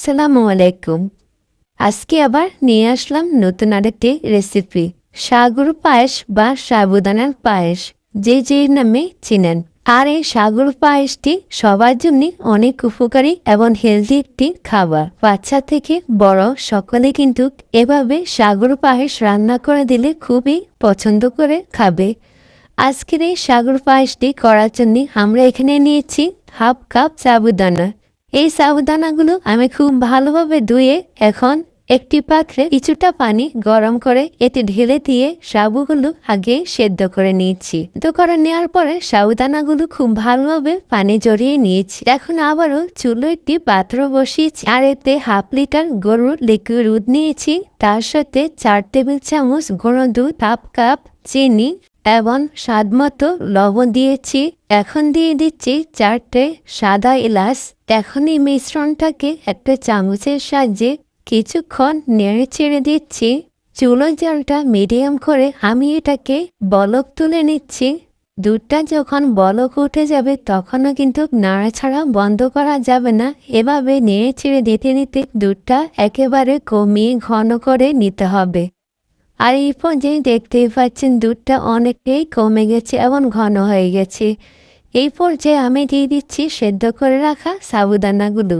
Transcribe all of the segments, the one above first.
আসসালামু আলাইকুম। আজকে আবার নিয়ে আসলাম নতুন আরেকটি রেসিপি সাগর পায়েস বা সাবুদানার পায়েস, যে যে নামে চিনেন। আর এই সাগর পায়েসটি সবার জন্য অনেক উপকারী এবং হেলদি একটি খাবার। বাচ্চা থেকে বড় সকলে কিন্তু এভাবে সাগর পায়েস রান্না করে দিলে খুবই পছন্দ করে খাবে। আজকের এই সাগর পায়েসটি করার জন্য আমরা এখানে নিয়েছি হাফ কাপ সাবুদানা। এই সাবুদানাগুলো আমি খুব ভালোভাবে ধুয়ে এখন একটি পাত্রে কিছুটা পানি গরম করে এতে ঢেলে দিয়ে সাবুগুলো আগে সেদ্ধ করে নিয়েছি। তো করে নেওয়ার পরে সাবুদানাগুলো খুব ভালোভাবে পানি জড়িয়ে নিয়েছি। এখন আবারও চুলো একটি পাত্র বসিয়েছি আর এতে হাফ লিটার গরুর লিকুইড দুধ নিয়েছি। তার সাথে চার টেবিল চামচ গরুর দুধ, হাফ কাপ চিনি এবং স্বাদ মতো লবণ দিয়েছি। এখন দিয়ে দিচ্ছি চারটে সাদা এলাচ। এখন এই মিশ্রণটাকে একটা চামচের সাহায্যে কিছুক্ষণ নেড়ে ছেড়ে দিচ্ছি। চুলো জলটা মিডিয়াম করে আমি এটাকে বলক তুলে নিচ্ছি। দুধটা যখন বলক উঠে যাবে তখনও কিন্তু নাড়াছাড়া বন্ধ করা যাবে না। এভাবে নেড়ে ছেড়ে দিতে নিতে দুধটা একেবারে কমিয়ে ঘন করে নিতে হবে। আর এই পর্যায়ে দেখতেই পাচ্ছেন দুধটা অনেকটাই কমে গেছে এবং ঘন হয়ে গেছে। এই পর্যায়ে আমি দিয়ে দিচ্ছি সেদ্ধ করে রাখা সাবুদানাগুলো।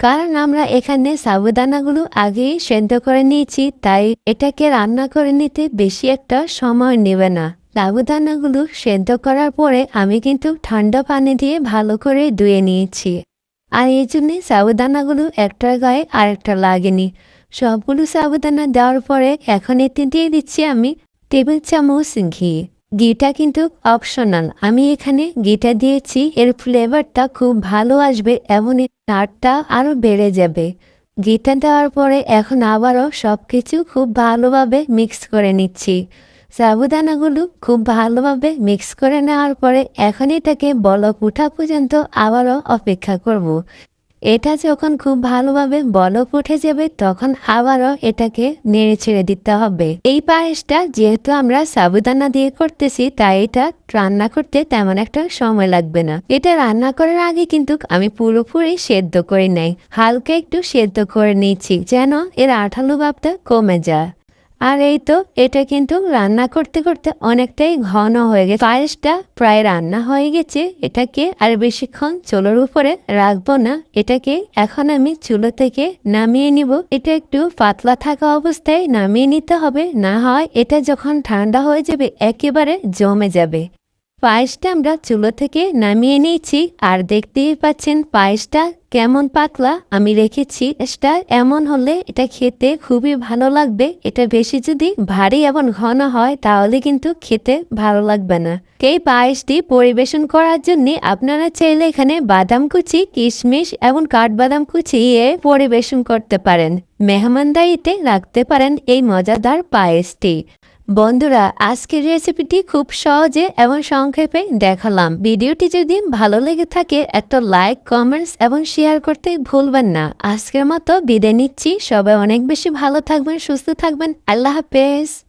কারণ আমরা এখানে সাবুদানাগুলো আগেই সেদ্ধ করে নিয়েছি, তাই এটাকে রান্না করে নিতে বেশি একটা সময় নেবে না। সাবুদানাগুলো সেদ্ধ করার পরে আমি কিন্তু ঠান্ডা পানি দিয়ে ভালো করে ধুয়ে নিয়েছি। আর এই জন্যে সাবুদানাগুলো একটার গায়ে আরেকটা লাগেনি। সবগুলো সাবুদানা দেওয়ার পরে এখন এতে দিয়ে দিচ্ছি আমি টেবিল চামচ ঘি। ঘিটা কিন্তু অপশনাল আমি এখানে ঘিটা দিয়েছি, এর ফ্লেভারটা খুব ভালো আসবে এর স্বাদটা আরও বেড়ে যাবে। ঘিটা দেওয়ার পরে এখন আবারও সব কিছু খুব ভালোভাবে মিক্স করে নিচ্ছি। সাবুদানাগুলো খুব ভালোভাবে মিক্স করে নেওয়ার পরে এখন এটাকে বলক উঠা পর্যন্ত আবারও অপেক্ষা করব। এটা যখন খুব ভালোভাবে বলক উঠে যাবে, তখন আবারও এটাকে নেড়ে ছেড়ে দিতে হবে। এই পায়েসটা যেহেতু আমরা সাবুদানা দিয়ে করতেছি, তাই এটা রান্না করতে তেমন একটা সময় লাগবে না। এটা রান্না করার আগে কিন্তু আমি পুরোপুরি সেদ্ধ করে নেই। হালকা একটু সেদ্ধ করে নিচ্ছি যেন এর আঠালো ভাবটা কমে যায়। আর এই তো, এটা কিন্তু রান্না করতে করতে অনেকটাই ঘন হয়ে গেছে। পায়েসটা প্রায় রান্না হয়ে গেছে, এটাকে আর বেশিক্ষণ চুলোর উপরে রাখব না। এটাকে এখন আমি চুলো থেকে নামিয়ে নিব। এটা একটু পাতলা থাকা অবস্থায় নামিয়ে নিতে হবে, না হয় এটা যখন ঠান্ডা হয়ে যাবে, একেবারে জমে যাবে। পায়েসটা আমরা চুলো থেকে নামিয়ে নিয়েছি, আর দেখতেই পাচ্ছেন পায়েসটা কেমন পাতলা। আমি রেখেছি এটা এমন হলে এটা খেতে খুবই ভালো লাগবে। এটা বেশি যদি ভারী এবং ঘন হয়, তাহলে কিন্তু খেতে ভালো লাগবে না। এই পায়েসটি পরিবেশন করার জন্য আপনারা চাইলে এখানে বাদাম কুচি, কিশমিশ এবং কাঠবাদাম কুচিয়ে পরিবেশন করতে পারেন। মেহমানদারিতে রাখতে পারেন এই মজাদার পায়েসটি। বন্ধুরা, আজকের রেসিপিটি খুব সহজে এবং সংক্ষেপে দেখালাম। ভিডিওটি যদি ভালো লেগে থাকে, একটা লাইক কমেন্টস এবং শেয়ার করতে ভুলবেন না। আজকের মতো বিদায় নিচ্ছি। সবাই অনেক বেশি ভালো থাকবেন, সুস্থ থাকবেন। আল্লাহ হাফেজ।